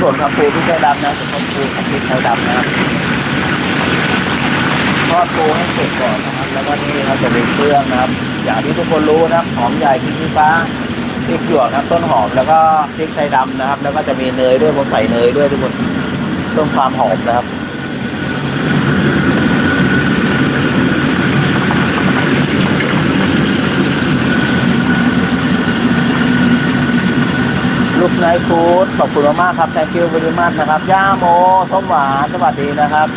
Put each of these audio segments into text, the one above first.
ปูพริกไทยดำนะต้มปูกับพริกไทยดำนะครับทอดปูให้สุกก่อนนะครับ แล้วก็นี่ครับจะเป็นเครื่องนะครับ อย่างที่ทุกคนรู้นะครับหอมใหญ่พริกชี้ฟ้าพริกหยวกนะครับ ต้นหอมแล้วก็พริกไทยดำนะครับ แล้วก็จะมีเนยด้วยผมใส่เนยด้วยทุกคนเพิ่มความหอมนะครับ นายฟูดขอบคุณมากๆครับ thank you very much นะครับย่าโมส้มหวานสวัสดีนะครับ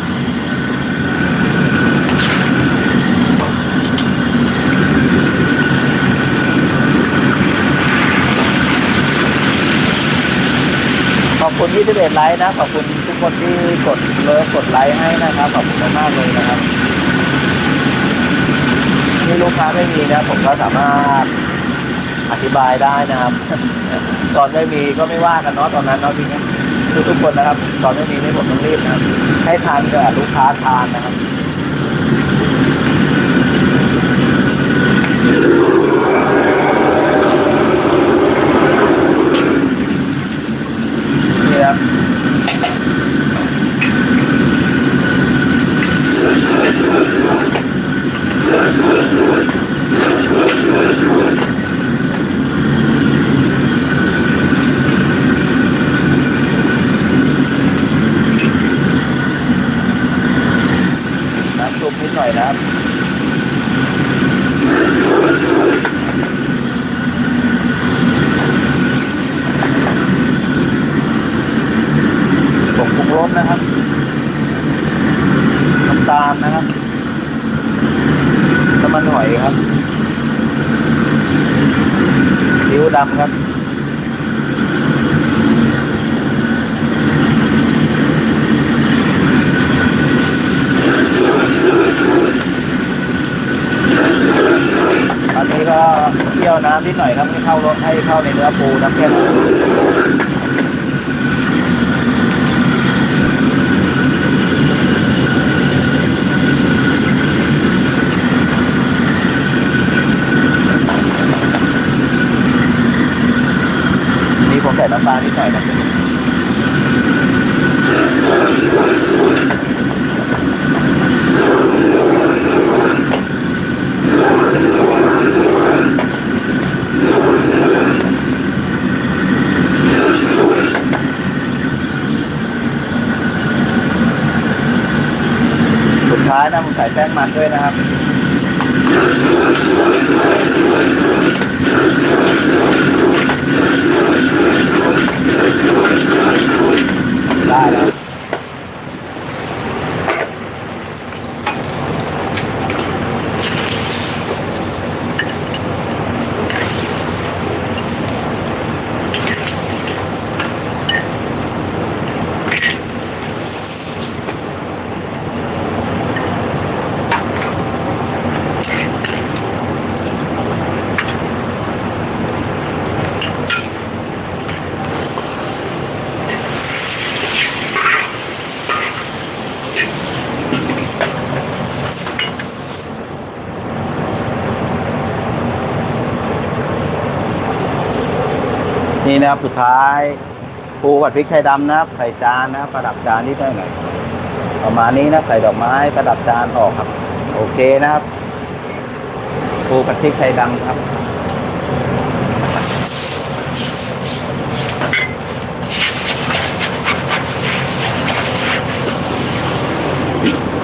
ขอบคุณ21ไลค์นะ ขอบคุณทุกคนที่กดเลิฟกดไลค์ให้นะครับ ขอบคุณมากๆเลยนะครับนี่ลูกค้าไม่มีนะ ผมก็สามารถ อธิบายได้นะครับ ตอนไม่มีก็ไม่ว่ากันเนาะตอนนั้นเนาะพี่ทุกทุกคนนะครับ ตอนไม่มีนี่ผมต้องรีบนะครับ ให้ทานกับลูกค้าทานนะครับนี่ครับ นิดหน่อยนะครับผงปรุงรสนะครับน้ำตาลนะครับน้ำมันหอยครับซีอิ๊วดำครับ อันนี้ก็เคี่ยว น้ำนิดหน่อยครับให้เข้ารถให้เข้าในเนื้อปูน้ำเข้มนี่ผมใส่น้ำตานิดหน่อยนะ ท้ายนะผมใส่แป้งมันด้วยนะครับ นี่นะครับสุดท้ายปูผัดพริกไทยดำนะครับใส่จานนะครับประดับจานที่ได้หน่อยประมาณนี้นะใส่ดอกไม้ประดับจานออกครับ โอเคนะครับปูผัดพริกไทยดำครับ